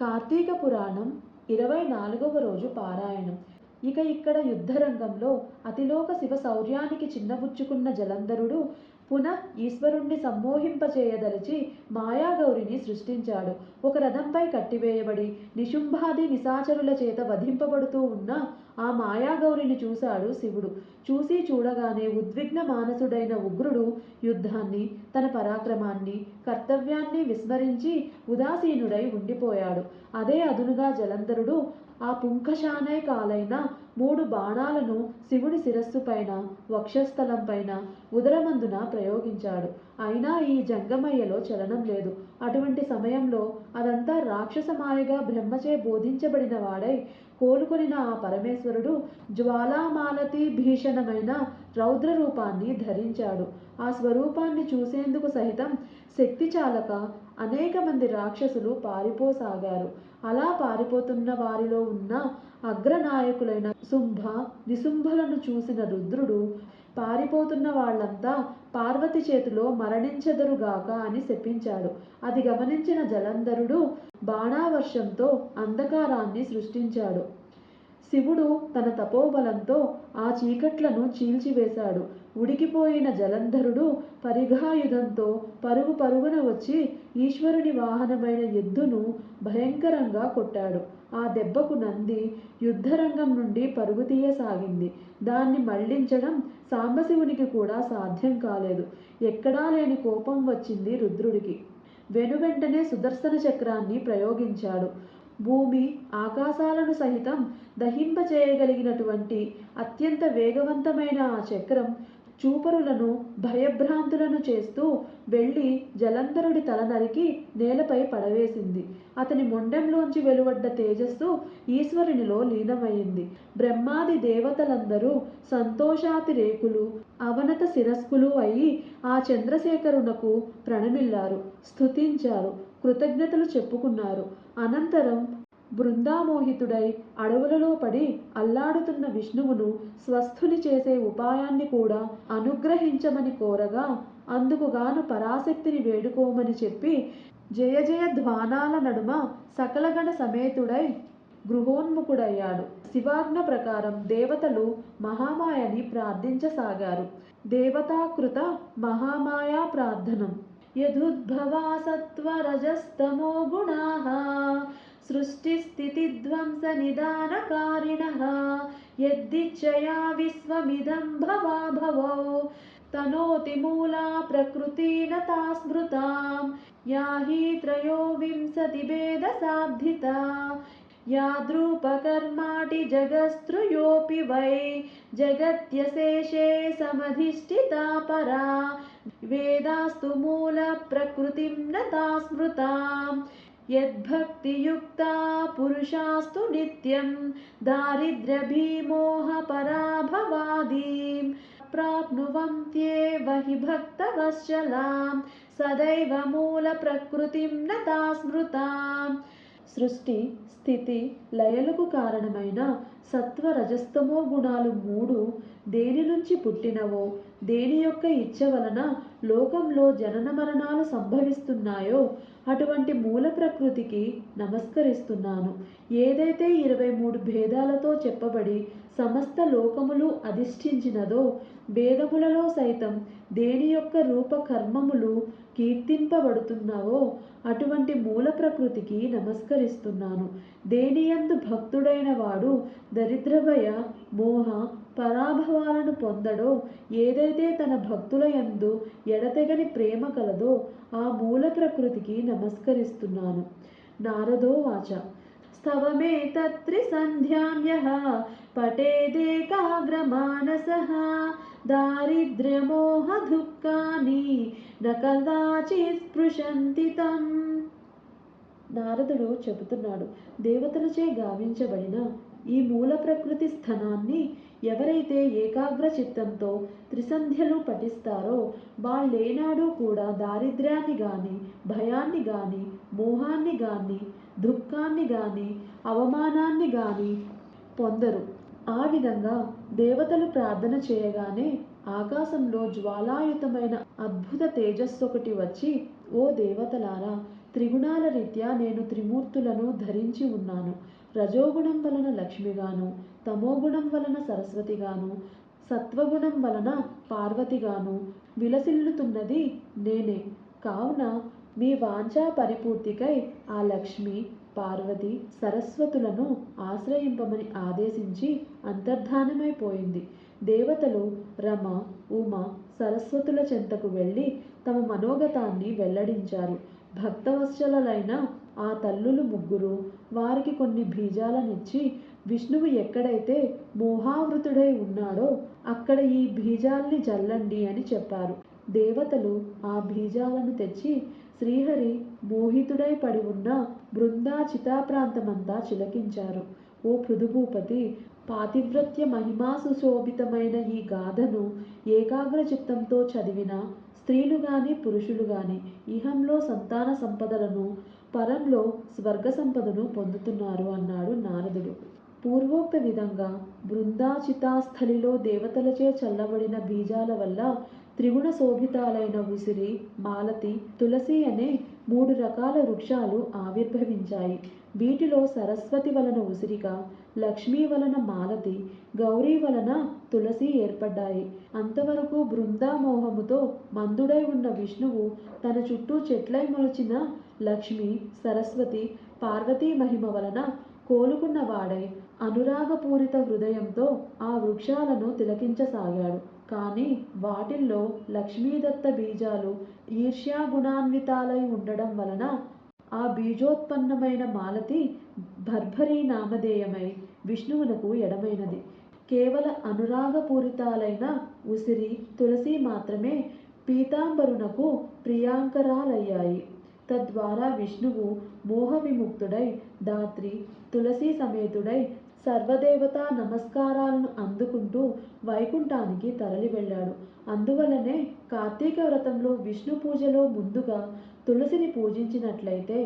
కార్తీక పురాణం ఇరవై నాలుగవ రోజు పారాయణం. ఇక ఇక్కడ యుద్ధరంగంలో అతిలోక శివ శౌర్యానికి చిన్నబుచ్చుకున్న జలంధరుడు పునః ఈశ్వరుణ్ణి సమ్మోహింపచేయదలిచి మాయాగౌరిని సృష్టించాడు. ఒక రథంపై కట్టివేయబడి నిశుంభాది నిశాచరుల చేత వధింపబడుతూ ఉన్న ఆ మాయాగౌరిని చూశాడు శివుడు. చూసి చూడగానే ఉద్విగ్న మానసుడైన ఉగ్రుడు యుద్ధాన్ని తన పరాక్రమాన్ని కర్తవ్యాన్ని విస్మరించి ఉదాసీనుడై ఉండిపోయాడు. అదే అదునుగా జలంధరుడు ఆ పుంకశానే కాలైన మూడు బాణాలను శివుడి శిరస్సు పైన వక్షస్థలం పైన ఉదరమందున ప్రయోగించాడు. అయినా ఈ జంగమయ్యలో చలనం లేదు. అటువంటి సమయంలో అదంతా రాక్షసమాయగా బ్రహ్మచే బోధించబడిన వాడై కోలుకొనిన ఆ పరమేశ్వరుడు జ్వాలామాలతి భీషణమైన రౌద్ర రూపాన్ని ధరించాడు. ఆ స్వరూపాన్ని చూసేందుకు సహితం శక్తి చాలక అనేక మంది రాక్షసులు పారిపోసాగారు. అలా పారిపోతున్న వారిలో ఉన్న అగ్రనాయకులైన శుంభ నిశుంభలను చూసిన రుద్రుడు పారిపోతున్న వాళ్ళంతా పార్వతి చేతిలో మరణించెదరుగాక అని శపించాడు. అది గమనించిన జలంధరుడు బాణావర్షంతో అంధకారాన్ని సృష్టించాడు. శివుడు తన తపోబలంతో ఆ చీకట్లను చీల్చివేశాడు. ఉడికిపోయిన జలంధరుడు పరిఘాయుధంతో పరుగు పరుగున వచ్చి ఈశ్వరుని వాహనమైన ఎద్దును భయంకరంగా కొట్టాడు. ఆ దెబ్బకు నంది యుద్ధరంగం నుండి పరుగు తీయసాగింది. దాన్ని మళ్ళించడం సాంబశివునికి కూడా సాధ్యం కాలేదు. ఎక్కడా లేని కోపం వచ్చింది రుద్రుడికి. వెనువెంటనే సుదర్శన చక్రాన్ని ప్రయోగించాడు. భూమి ఆకాశాలను సహితం దహింపచేయగలిగినటువంటి అత్యంత వేగవంతమైన ఆ చక్రం చూపరులను భయభ్రాంతులను చేస్తూ వెళ్ళి జలంధరుడి తల నరికి నేలపై పడవేసింది. అతని మొండెంలోంచి వెలువడ్డ తేజస్సు ఈశ్వరునిలో లీనమైంది. బ్రహ్మాది దేవతలందరూ సంతోషాతిరేకులు అవనత శిరస్కులు అయి ఆ చంద్రశేఖరునకు ప్రణమిల్లారు స్తుతించారు కృతజ్ఞతలు చెప్పుకున్నారు. అనంతరం బృందామోహితుడై అడవులలో పడి అల్లాడుతున్న విష్ణువును స్వస్థుని చేసే ఉపాయాన్ని కూడా అనుగ్రహించమని కోరగా అందుకుగాను పరాశక్తిని వేడుకోమని చెప్పి జయ జయ ధ్వానాల నడుమ సకలగణ సమేతుడై గృహోన్ముఖుడయ్యాడు. శివాజ్ఞ ప్రకారం దేవతలు మహామాయని ప్రార్థించసాగారు. దేవతాకృత మహామాయా ప్రార్థనం. యదుద్భవా సత్వరజస్తమో గుణాః सृष्टिस्थितिध्वंसनिदानकारिणः। यद्दिच्छया विश्वमिदं भवा भवो तनोति मूला प्रकृतिनता स्मृतां या हि त्रयोविंशतिभेदसाब्धिता याद्रूपकर्माटि जगस्त्रुयोऽपि वै। जगत्यशेषे समधिष्ठिता परा। वेदास्तु मूलप्रकृतिं नता स्मृताम् यद्भक्तियुक्ता पुरुषास्तु नित्यं दारिद्र्यभीमोहपराभवादीं प्राप्नुवन्त्येव हि भक्तवत्सलां सदैव मूलप्रकृतिं नता స్మృతాం సృష్టి స్థితి లయలకు కారణమైన సత్వ రజస్తమో గుణాలు మూడు దేని నుంచి పుట్టినవో దేని యొక్క ఇచ్చ వలన లోకంలో జనన మరణాలు సంభవిస్తున్నాయో అటువంటి మూల ప్రకృతికి నమస్కరిస్తున్నాను. ఏదైతే ఇరవై మూడు భేదాలతో చెప్పబడి సమస్త లోకములు అధిష్ఠించినదో భేదములలో సైతం దేని యొక్క రూప కర్మములు కీర్తింపబడుతున్నావో అటువంటి మూల ప్రకృతికి నమస్కరిస్తున్నాను. దేనియందు భక్తుడైన వాడు దరిద్రభయ మోహ పరాభవాలను పొందడో ఏదైతే తన భక్తుల యందు ఎడతెగని ప్రేమ కలదో ఆ మూల ప్రకృతికి నమస్కరిస్తున్నాను. నారదో వాచ. స్తవమే తత్రి యః పటేదేకాగ్రమానసః దారిద్ర్యమోహ దుఃఖాని న కదాచిత్ స్పృశంతి తం. నారదుడు చెబుతున్నాడు దేవతలచే గావించబడిన ఈ మూల ప్రకృతి స్థానాన్ని ఎవరైతే ఏకాగ్ర చిత్తంతో త్రిసంధ్యలు పఠిస్తారో వాళ్ళేనాడు కూడా దారిద్ర్యాన్ని కానీ భయాన్ని కానీ మోహాన్ని కానీ దుఃఖాన్ని కానీ అవమానాన్ని కానీ పొందరు. ఆ విధంగా దేవతలు ప్రార్థన చేయగానే ఆకాశంలో జ్వాలాయుతమైన అద్భుత తేజస్సు ఒకటి వచ్చి ఓ దేవతలారా త్రిగుణాల రీత్యా నేను త్రిమూర్తులను ధరించి ఉన్నాను. రజోగుణం వలన లక్ష్మిగాను తమోగుణం వలన సరస్వతిగాను సత్వగుణం వలన పార్వతిగాను విలసిల్లుతున్నది నేనే. కావున మీ వాంఛా పరిపూర్తికై ఆ లక్ష్మి పార్వతి సరస్వతులను ఆశ్రయింపమని ఆదేశించి అంతర్ధానమైపోయింది దేవతలు రమ ఉమ సరస్వతుల చెంతకు వెళ్ళి తమ మనోగతాన్ని వెల్లడించారు. భక్తవత్సలైన ఆ తల్లులు ముగ్గురు వారికి కొన్ని బీజాలనిచ్చి విష్ణువు ఎక్కడైతే మోహావృతుడై ఉన్నాడో అక్కడ ఈ బీజాల్ని జల్లండి అని చెప్పారు. దేవతలు ఆ బీజాలను తెచ్చి శ్రీహరి మోహితుడై పడి ఉన్న బృందా చితాప్రాంతమంతా చిలకించారు. ఓ పృథుభూపతి పాతివ్రత్య మహిమా సుశోభితమైన ఈ గాథను ఏకాగ్ర చిత్తంతో చదివిన స్త్రీలు కానీ పురుషులు కానీ ఇహంలో సంతాన సంపదలను పరంలో స్వర్గ సంపదను పొందుతున్నారు అన్నాడు నారదుడు. పూర్వోక్త విధంగా బృందాచితాస్థలిలో దేవతలచే చల్లబడిన బీజాల వల్ల త్రిగుణ శోభితాలైన ఉసిరి మాలతి తులసి అనే మూడు రకాల వృక్షాలు ఆవిర్భవించాయి. వీటిలో సరస్వతి వలన ఉసిరిక లక్ష్మీ వలన మాలతి గౌరీ వలన తులసి ఏర్పడ్డాయి. అంతవరకు బృందామోహముతో మందుడై ఉన్న విష్ణువు తన చుట్టూ చెట్లై మొలిచిన లక్ష్మి సరస్వతి పార్వతీ మహిమ వలన కోలుకున్న వాడై అనురాగపూరిత హృదయంతో ఆ వృక్షాలను తిలకించసాగాడు. కానీ వాటిల్లో లక్ష్మీదత్త బీజాలు ఈర్ష్యాగుణాన్వితాలై ఉండడం వలన ఆ బీజోత్పన్నమైన మాలతి భర్భరీ నామధేయమై విష్ణువునకు ఎడమైనది. కేవల అనురాగపూరితాలైన ఉసిరి తులసి మాత్రమే పీతాంబరునకు ప్రియాంకరాలయ్యాయి. తద్వారా విష్ణువు మోహ విముక్తుడై దాత్రి తులసి సమేతుడై సర్వదేవతా నమస్కారాలను అందుకుంటూ వైకుంఠానికి తరలి వెళ్ళాడు అందువలనే కార్తీక వ్రతంలో విష్ణు పూజలో ముందుగా తులసిని పూజించినట్లయితే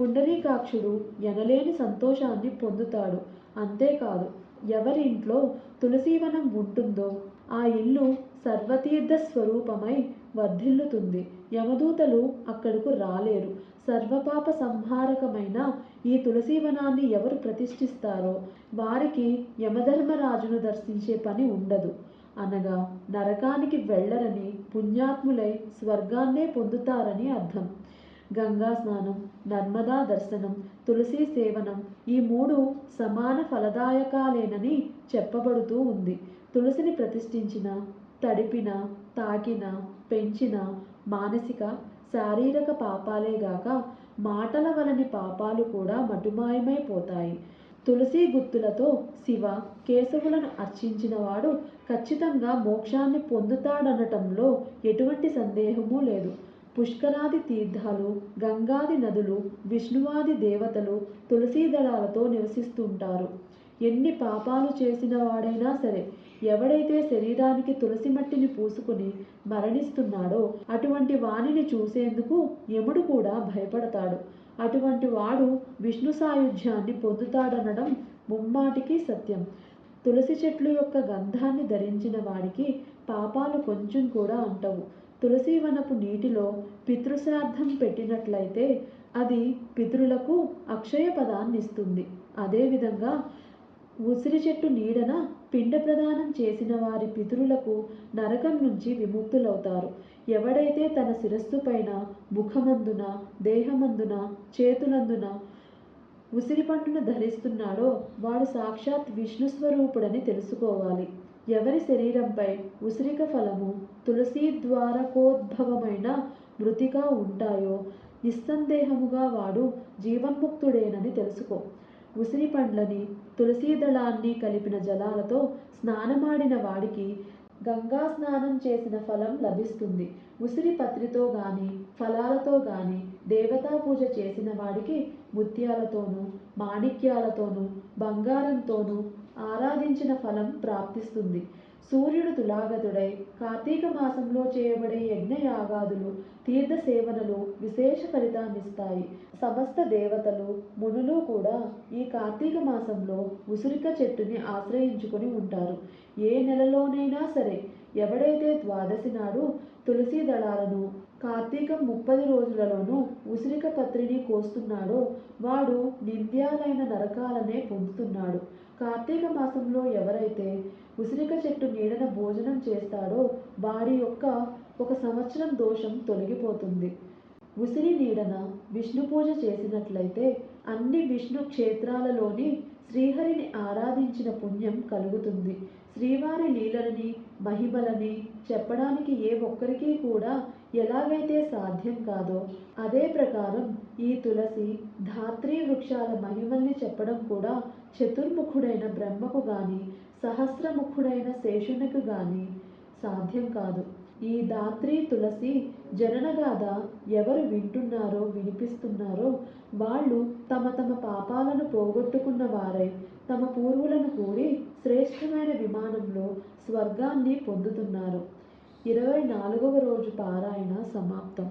పుండరీకాక్షుడు ఎనలేని సంతోషాన్ని పొందుతాడు. అంతేకాదు ఎవరి ఇంట్లో తులసీవనం ఉంటుందో ఆ ఇల్లు సర్వతీర్థ స్వరూపమై వర్ధిల్లుతుంది. యమదూతలు అక్కడకు రాలేరు. సర్వపాప సంహారకమైన ఈ తులసీవనాన్ని ఎవరు ప్రతిష్ఠిస్తారో వారికి యమధర్మరాజును దర్శించే పని ఉండదు. అనగా నరకానికి వెళ్ళరని పుణ్యాత్ములై స్వర్గాన్నే పొందుతారని అర్థం. గంగా స్నానం నర్మదా దర్శనం తులసి సేవనం ఈ మూడు సమాన ఫలదాయకాలేనని చెప్పబడుతూ ఉంది. తులసిని ప్రతిష్ఠించిన తడిపిన తాకిన పెంచిన మానసిక శారీరక పాపాలే గాక మాటల వలని పాపాలు కూడా మటుమాయమైపోతాయి. తులసి గుత్తులతో శివ కేశవులను అర్చించినవాడు ఖచ్చితంగా మోక్షాన్ని పొందుతాడనటంలో ఎటువంటి సందేహమూ లేదు. పుష్కరాది తీర్థాలు గంగాది నదులు విష్ణువాది దేవతలు తులసీ దళాలతో నివసిస్తుంటారు. ఎన్ని పాపాలు చేసిన వాడైనా సరే ఎవడైతే శరీరానికి తులసి మట్టిని పూసుకుని మరణిస్తున్నాడో అటువంటి వాణిని చూసేందుకు యముడు కూడా భయపడతాడు. అటువంటి వాడు విష్ణు సాయుధ్యాన్ని పొందుతాడనడం ముమ్మాటికి సత్యం. తులసి చెట్లు యొక్క గంధాన్ని ధరించిన వాడికి పాపాలు కొంచెం కూడా అంటవు. తులసి వనపు నీటిలో పితృశ్రాద్ధం పెట్టినట్లయితే అది పితృలకు అక్షయ పదాన్ని ఇస్తుంది అదేవిధంగా ఉసిరి చెట్టు నీడన పిండ ప్రదానం చేసిన వారి పితరులకు నరకం నుంచి విముక్తులవుతారు. ఎవడైతే తన శిరస్సు పైన ముఖమందున దేహమందున చేతులందున ఉసిరి పండును ధరిస్తున్నాడో వాడు సాక్షాత్ విష్ణు స్వరూపుడని తెలుసుకోవాలి. ఎవరి శరీరంపై ఉసిరిక ఫలము తులసి ద్వారకోద్భవమైన మృతిగా ఉంటాయో నిస్సందేహముగా వాడు జీవన్ముక్తుడేనని తెలుసుకో. ఉసిరి పండ్లని తులసీ దళాన్ని కలిపిన జలాలతో స్నానమాడిన వాడికి గంగా స్నానం చేసిన ఫలం లభిస్తుంది. ఉసిరి పత్రితో గాని ఫలాలతో గాని దేవతా పూజ చేసిన వాడికి ముత్యాలతోనూ మాణిక్యాలతోనూ బంగారంతోనూ ఆరాధించిన ఫలం ప్రాప్తిస్తుంది. సూర్యుడు తులాగతుడై కార్తీక మాసంలో చేయబడే యజ్ఞయాగాదులు తీర్థ సేవనలు విశేష ఫలితాన్నిస్తాయి. సమస్త దేవతలు మునులు కూడా ఈ కార్తీక మాసంలో ఉసిరిక చెట్టుని ఆశ్రయించుకొని ఉంటారు. ఏ నెలలోనైనా సరే ఎవడైతే ద్వాదశి నాడు తులసి దళాలను కార్తీకం ముప్పది రోజులలోనూ ఉసిరిక పత్రిని కోస్తున్నాడో వాడు నింద్యాలైన నరకాలనే పొందుతున్నాడు. కార్తీక మాసంలో ఎవరైతే ఉసిరిక చెట్టు నీడన భోజనం చేస్తాడో వాడి యొక్క ఒక సంవత్సరం దోషం తొలగిపోతుంది. ఉసిరి నీడన విష్ణు పూజ చేసినట్లయితే అన్ని విష్ణు క్షేత్రాలలోని ఆరాధించిన పుణ్యం కలుగుతుంది. శ్రీవారి లీలలని మహిమలని చెప్పడానికి ఏ ఒక్కరికి కూడా ఎలాగైతే సాధ్యం కాదో అదే ప్రకారం ఈ తులసి ధాత్రి వృక్షాల మహిమల్ని చెప్పడం కూడా చతుర్ముఖుడైన బ్రహ్మకు గాని సహస్రముఖుడైన శేషునికి గాని సాధ్యం కాదు. ఈ దాత్రి తులసి జననగాథ ఎవరు వింటున్నారో వినిపిస్తున్నారో వాళ్ళు తమ తమ పాపాలను పోగొట్టుకున్న వారై తమ పూర్వులను కూడి శ్రేష్టమైన విమానంలో స్వర్గాన్ని పొందుతున్నారు. ఇరవై నాలుగవ రోజు పారాయణ సమాప్తం.